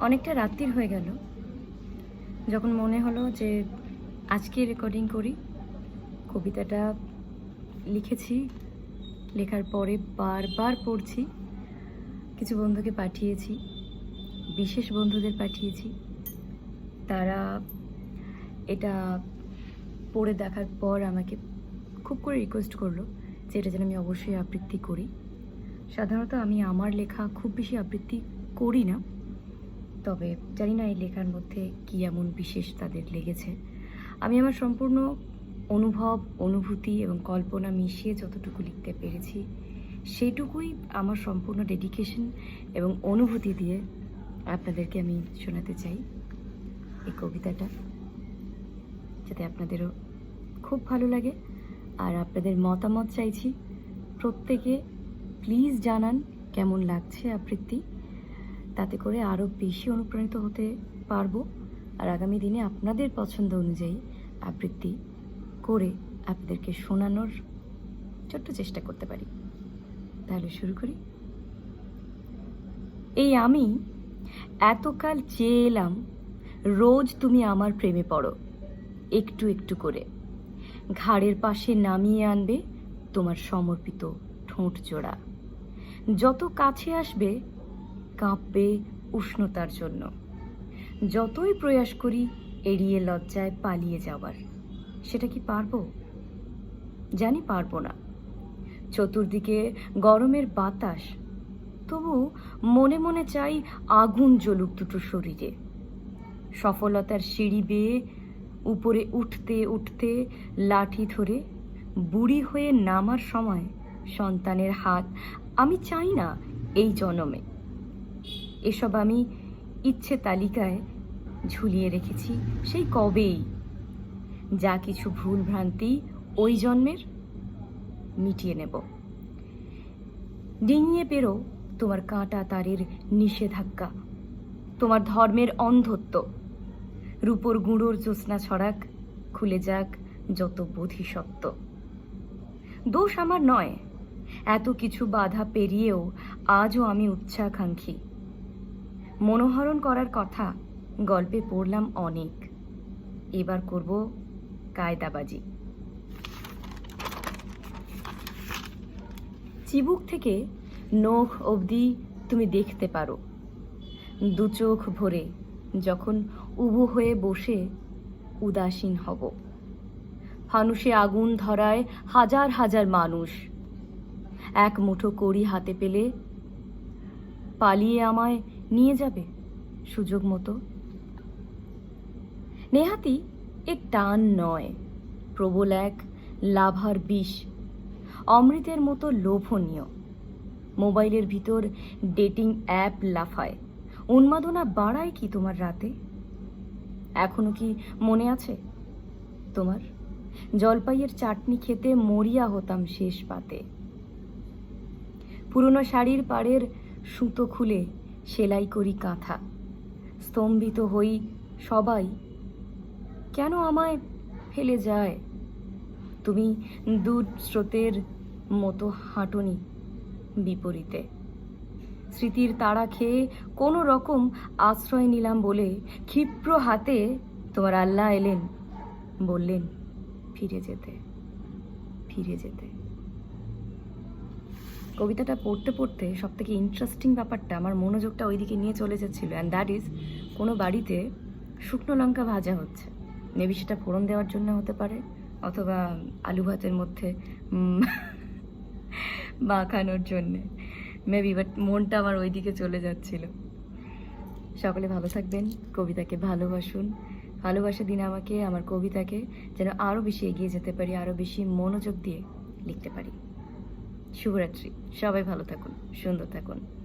অনেকটা রাত্রির হয়ে গেল। যখন মনে হলো যে আজকে রেকর্ডিং করি, কবিতাটা লিখেছি, লেখার পরে বারবার পড়ছি, কিছু বন্ধুকে পাঠিয়েছি, বিশেষ বন্ধুদের পাঠিয়েছি। তারা এটা পড়ে দেখার পর আমাকে খুব করে রিকোয়েস্ট করল যে এটা যেন আমি অবশ্যই আবৃত্তি করি। সাধারণত আমি আমার লেখা খুব বেশি আবৃত্তি করি না। তবে জানি না এই লেখার মধ্যে কী এমন বিশেষ তাদের লেগেছে। আমি আমার সম্পূর্ণ অনুভব, অনুভূতি এবং কল্পনা মিশিয়ে যতটুকু লিখতে পেরেছি, সেইটুকুই আমার সম্পূর্ণ ডেডিকেশন এবং অনুভূতি দিয়ে আপনাদেরকে আমি শোনাতে চাই। এই কবিতাটা যাতে আপনাদেরও খুব ভালো লাগে। আর আপনাদের মতামত চাইছি, প্রত্যেকে প্লিজ জানান কেমন লাগছে আবৃত্তি। তাতে করে আরও বেশি অনুপ্রাণিত হতে পারব। আর আগামী দিনে আপনাদের পছন্দ অনুযায়ী আবৃত্তি করে আপনাদেরকে শোনানোর ছোট্ট চেষ্টা করতে পারি। তাহলে শুরু করি। এই আমি এতকাল চেয়ে এলাম, রোজ তুমি আমার প্রেমে পড়ো, একটু একটু করে। ঘাড়ের পাশে নামিয়ে আনবে তোমার সমর্পিত ঠোঁট জোড়া। যত কাছে আসবে কাঁপবে উষ্ণতার জন্য। যতই প্রয়াস করি, এড়িয়ে লজ্জায় পালিয়ে যাওয়ার। সেটা কি পারব? জানি পারব না। চতুর্দিকে গরমের বাতাস, তবু মনে মনে চাই আগুন জ্বলুক দুটো শরীরে। সফলতার সিঁড়ি বেয়ে উপরে উঠতে উঠতে লাঠি ধরে বুড়ি হয়ে নামার সময় সন্তানের হাত আমি চাই না এই জনমে। এসব আমি ইচ্ছে তালিকায় ঝুলিয়ে রেখেছি। সেই কবেই? যা কিছু ভুল ভ্রান্তি ওই জন্মের মিটিয়ে নেব। ডিঙিয়ে পেরো তোমার কাঁটা তারের নিষেধাজ্ঞা। তোমার ধর্মের অন্ধত্ব। রূপর গুঁড়োর জ্যোৎস্না ছড়াক, খুলে যাক যত বোধিসত্ত্ব। দোষ আমার নয়। এত কিছু বাধা পেরিয়েও আজও আমি উচ্চাকাঙ্ক্ষী। মনোহরণ করার কথা গল্পে পড়লাম অনেক। এবার করব কায়দাবাজি। চিবুক থেকে নখ অবধি তুমি দেখতে পারো। দু চোখ ভরে যখন উবু হয়ে বসে উদাসীন হব। ফানুষে আগুন ধরায় হাজার হাজার মানুষ। এক মুঠো কড়ি হাতে পেলে পালিয়ে আমায় নিয়ে যাবে, সুযোগ মতো। নেহাতি এক টান নয়, প্রবল এক লাভার বিষ, অমৃতের মতো লোভনীয়। মোবাইলের ভিতর ডেটিং অ্যাপ লাফায়, উন্মাদনা বাড়ায় কি তোমার রাতে? এখনও কি মনে আছে তোমার? জলপাইয়ের চাটনি খেতে মরিয়া হতাম শেষ পাতে। পুরনো শাড়ির পাড়ের সুতো খুলে সেলাই করি কাঁথা। স্তম্ভিত হই সবাই। কেন আমায় ফেলে যায়? তুমি দূর স্রোতের মতো হাঁটনি বিপরীতে। স্মৃতির তাড়া খেয়ে কোনো রকম আশ্রয় নিলাম বলে ক্ষিপ্র হাতে তোমার আল্লাহ এলেন, বললেন, ফিরে যেতে ফিরে যেতে। কবিতাটা পড়তে পড়তে সব থেকে ইন্টারেস্টিং ব্যাপারটা আমার মনোযোগটা ওইদিকে নিয়ে চলে যাচ্ছিল অ্যান্ড দ্যাট ইজ কোনো বাড়িতে শুকনো লঙ্কা ভাজা হচ্ছে। মেবি সেটা ফোড়ন দেওয়ার জন্য হতে পারে, অথবা আলু ভাতের মধ্যে মাখানোর জন্যে। মেবি বাট মনটা আমার ওইদিকে চলে যাচ্ছিল। সকলে ভালো থাকবেন, কবিতাকে ভালোবাসুন। ভালোবাসা দিন আমাকে, আমার কবিতাকে, যেন আরও বেশি এগিয়ে যেতে পারি আরও বেশি মনোযোগ দিয়ে লিখতে পারি। শুভরাত্রি। সবাই ভালো থাকুন সুন্দর থাকুন।